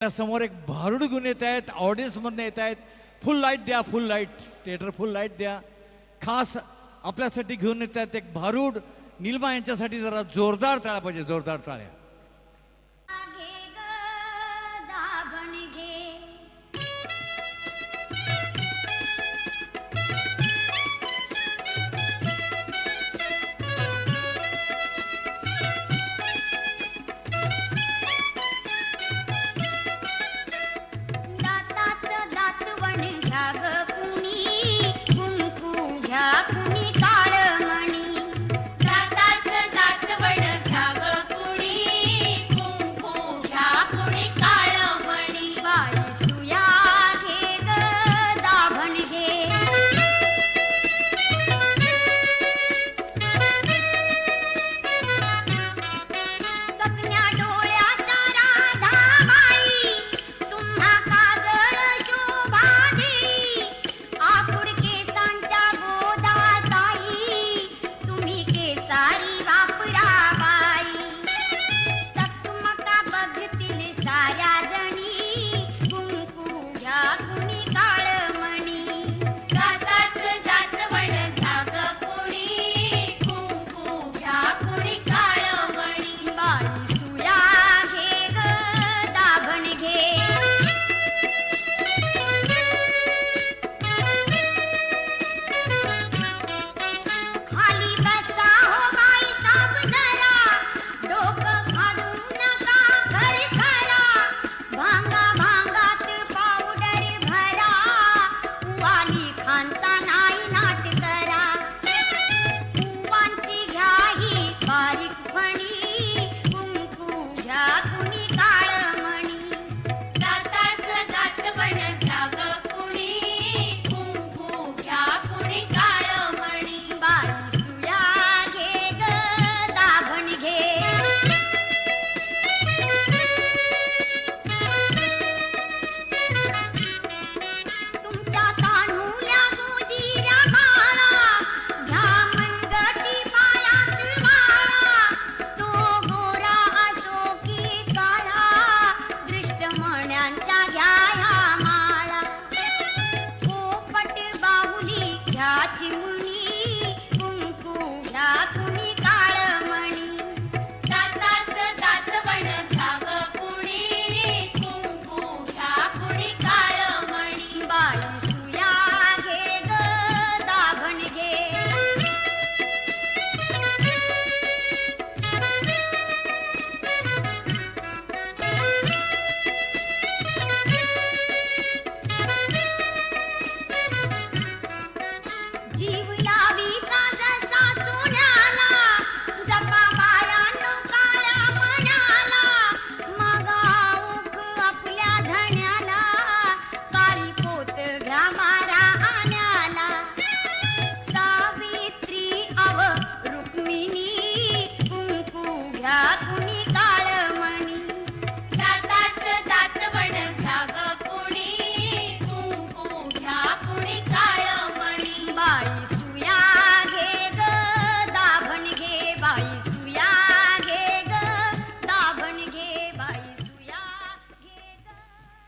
समोर एक भारूड घेऊन येत आहेत ऑडियन्समधनं येत आहेत. फुल लाइट द्या full light theatre full light द्या. खास आपल्यासाठी घेऊन येत आहेत एक भारूड. निलमा यांच्यासाठी जरा जोरदार टाळ्या पाहिजे जोरदार टाळ्या. mi.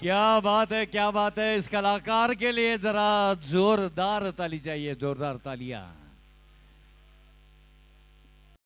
क्या बात है क्या बात है। इस कलाकार के लिए जरा जोरदार ताली चाहिए जोरदार तालियां।